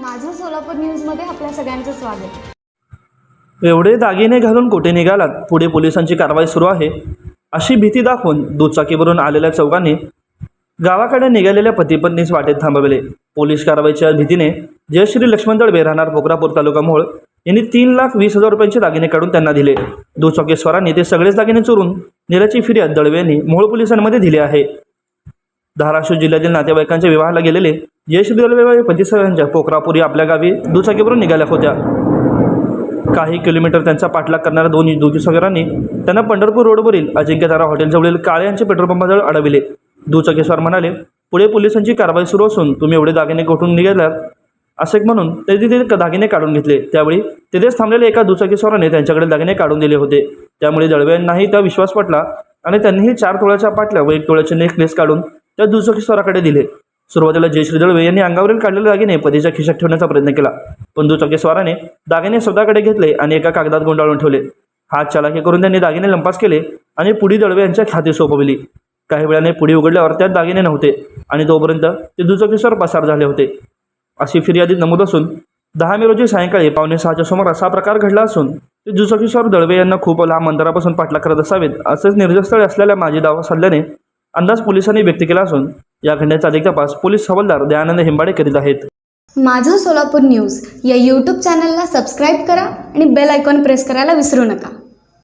माझं सोलापूर न्यूजमध्ये आपल्या सगळ्यांचं स्वागत. एवढे दागिने घालून कुठे निघालात? पुढे पोलिसांची कारवाई सुरू आहे. अशी भीती दाखवून दुचाकीवरून आलेल्या चौघांनी गावाकडे निघालेल्या पतीपत्नीस वाटेत थांबवले. पोलीस कारवाईच्या भीतीने जयश्री लक्ष्मण दळवे राहणार पोखरापूर तालुका मोहोळ यांनी तीन लाख वीस हजार रुपयांचे दागिने काढून त्यांना दिले. दुचाकीस्वारांनी ते सगळेच दागिने चोरून नेल्याची फिर्याद दळवे यांनी मोहोळ पोलिसांमध्ये दिली आहे. धाराशिव जिल्ह्यातील नातेवाईकांच्या विवाहाला गेलेले जयश्री दळवे पतीसरांच्या पोखरापुरी आपल्या गावी दुचाकीवरून निघाल्या होत्या. काही किलोमीटर त्यांचा पाठलाग करणाऱ्या दोन दुचाकीस्वारांनी त्यांना पंढरपूर रोडवरील अजिंक्यतारा हॉटेलजवळील काळे यांचे पेट्रोल पंपाजवळ अडविले. दुचाकीस्वार म्हणाले पुढे पोलिसांची कारवाई सुरू असून तुम्ही एवढे दागिने कोठून निघालात असे म्हणून ते तिथे दागिने काढून घेतले. त्यावेळी तिथेच थांबलेल्या एका दुचाकीस्वाराने त्यांच्याकडे दागिने काढून दिले होते. त्यामुळे दळव्यांनाही त्या विश्वास पटला आणि त्यांनीही चार तोळ्याच्या पाटल्या व एक तोळ्याचे नेकलेस काढून त्या दुचाकीस्वाराकडे दिले. सुरुवातीला जयश्री दळवे यांनी अंगावरील काढलेले दागिने पतीच्या खिशात ठेवण्याचा प्रयत्न केला. पण दुचाकीस्वाराने दागिने स्वतःकडे घेतले आणि एका कागदात गुंडाळून ठेवले. हात चालाकी करून त्यांनी दागिने लंपास केले आणि पुढी दळवे यांच्या खाती सोपविली. काही वेळाने पुढे उघडल्यावर त्यात दागिने नव्हते आणि तोपर्यंत ते दुचाकीस्वार पसार झाले होते. अशी फिर्यादीत नमूद असून दहा मे रोजी सायंकाळी पावणे सहाच्या सुमारास हा प्रकार घडला असून ते दुचाकीस्वार दळवे यांना खूप लांब अंतरापासून पाठलाग करत असावेत असेच निर्जस्थळी असलेल्या माझी दावा सल्ल्याने अंदाज पोलिसांनी व्यक्त केला असून या खंडाचा अधिक तपास पोलीस हवालदार दयानंद हिंबाडे करीत आहेत. माझं सोलापूर न्यूज या यूट्यूब चॅनलला सबस्क्राईब करा आणि बेल आयकॉन प्रेस करायला विसरू नका.